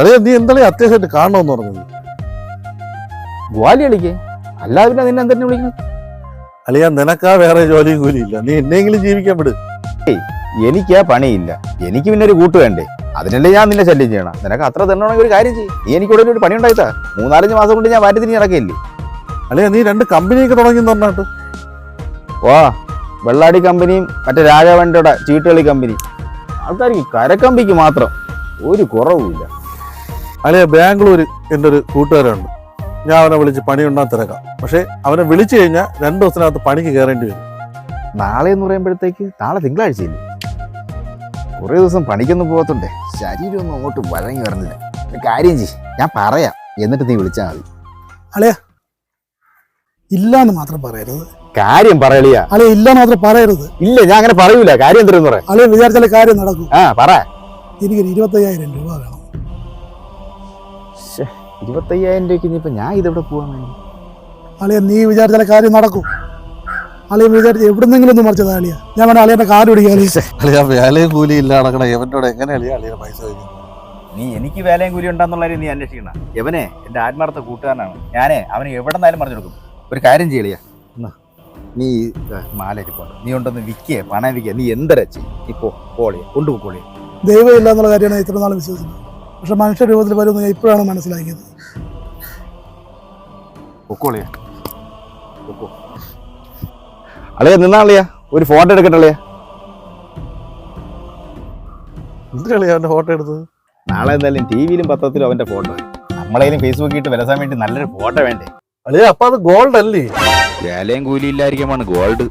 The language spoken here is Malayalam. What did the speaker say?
അളിയ നീ എന്തായാലും അത്യാവശ്യമായിട്ട് കാണണമെന്ന് പറഞ്ഞത്. ഗ്വാലി കളിക്കേ അല്ലാതെ പിന്നെ നിന്നെ എന്തെന്നെ വിളിക്കുന്നത്? അളിയ നിനക്കാ വേറെ ജോലിയും കൂലിയില്ല. നീ എന്നെങ്കിലും ജീവിക്കാൻ വിട്. എനിക്ക് എനിക്കാ പണിയില്ല. എനിക്ക് പിന്നെ ഒരു കൂട്ട് വേണ്ടേ? അതിനല്ലേ ഞാൻ നിന്നെ ശല്യം ചെയ്യണം. നിനക്ക് അത്ര തന്നെയാണെങ്കിൽ ഒരു കാര്യം ചെയ്യും. നീ എനിക്ക് ഉടനെ ഒരു പണി ഉണ്ടായിട്ടാ മൂന്നാലഞ്ച് മാസം കൊണ്ട് ഞാൻ മാറ്റി തിരിഞ്ഞ് നടക്കില്ലേ അളിയ നീ രണ്ട് കമ്പനിയൊക്കെ തുടങ്ങി പറഞ്ഞിട്ട്. വാ വെള്ളാടി കമ്പനിയും മറ്റേ രാജാവണ്ടിയുടെ ചീട്ടുകളി കമ്പനി ആൾക്കാർക്ക് കരക്കമ്പിക്ക് മാത്രം ഒരു കുറവുമില്ല. അളിയ ബാംഗ്ലൂർ എന്റെ ഒരു കൂട്ടുകാരുണ്ട് ഞാൻ അവനെ വിളിച്ച് പണി ഉണ്ടാൻ തിരക്കാം. പക്ഷേ അവനെ വിളിച്ചു കഴിഞ്ഞാൽ രണ്ട് ദിവസത്തിനകത്ത് പണിക്ക് കയറേണ്ടി വരും. നാളെ എന്ന് പറയുമ്പോഴത്തേക്ക് നാളെ തിങ്കളാഴ്ചയില്ലേ? കുറേ ദിവസം പണിക്കൊന്നും പോകത്തുണ്ടേ ശരീരം ഒന്നും അങ്ങോട്ട് വഴങ്ങി വരുന്നില്ല കാര്യം ചെയ് ഞാൻ പറയാം. എന്നിട്ട് നീ വിളിച്ചാൽ മതി. ഇല്ലാന്ന് മാത്രം പറയരുത്. കാര്യം പറയളിയാ അളിയ. ഇല്ലാന്ന് മാത്രം പറയരുത്. ഇല്ല ഞാൻ അങ്ങനെ പറയൂല. കാര്യം എന്തെങ്കിലും പറയാം അളിയ വിചാരിച്ചാലേ കാര്യം നടക്കും. ആ പറ. എനിക്കൊരു ഇരുപത്തയ്യായിരം രൂപ വേണം. ഇരുപത്തയ്യായിരം രൂപയ്ക്ക് ഇനിയിപ്പോൾ ഞാൻ ഇതെവിടെ പോകാൻ വേണ്ടി? അളിയ നീ വിചാരിച്ചാൽ കാര്യം നടക്കും. അളിയ വിചാരിച്ച് എവിടുന്നെങ്കിലും ഒന്നും മറിച്ചതാ അളിയ ഞാൻ വേണം അളിയുടെ പിടിക്കാൻ അളിയ വേലയും കൂലി ഇല്ല നടക്കണ. എവനോട് എങ്ങനെ അളിയ അളിയുടെ പൈസ വയ്ക്കും നീ എനിക്ക് വേലയും കൂലി ഉണ്ടാന്നുള്ള നീ അന്വേഷിക്കണ എവനെ എന്റെ ആത്മാർത്ഥ കൂട്ടുകാരനാണ്. ഞാനേ അവനെ എവിടെ നിന്നാലും പറഞ്ഞു കൊടുക്കും. ഒരു കാര്യം ചെയ്യളിയാ നീ മാല ഇരിപ്പുണ്ട് നീ ഉണ്ടെന്ന് വിൽക്കേ പണം വിൽക്കേ നീ എന്തര ചെയ്യും? ഇപ്പോ കോളിയെ കൊണ്ടുപോയിക്കോളിയെ ദൈവം ഇല്ല എന്നുള്ള കാര്യമാണ് ഇത്ര നാൾ വിശ്വസിച്ചത് പക്ഷെ മനുഷ്യ രൂപത്തിൽ വരുമെന്ന് ഞാൻ ഇപ്പോഴാണ് മനസ്സിലാക്കിയത്. അളിയ? നിന്നാളിയാ ഒരു ഫോട്ടോ എടുക്കട്ടെ അളിയാ? അവന്റെ ഫോട്ടോ എടുത്തത്? നാളെ എന്തായാലും ടി വിയിലും പത്രത്തിലും അവന്റെ ഫോട്ടോ നമ്മളേലും ഫേസ്ബുക്കിൽ ഇട്ട് വിലസാൻ വേണ്ടി നല്ലൊരു ഫോട്ടോ വേണ്ടേ? അളിയ അപ്പൊ അത് ഗോൾഡ് അല്ലേ? വേലയും കൂലി ഇല്ലായിരിക്കുമാണ് ഗോൾഡ്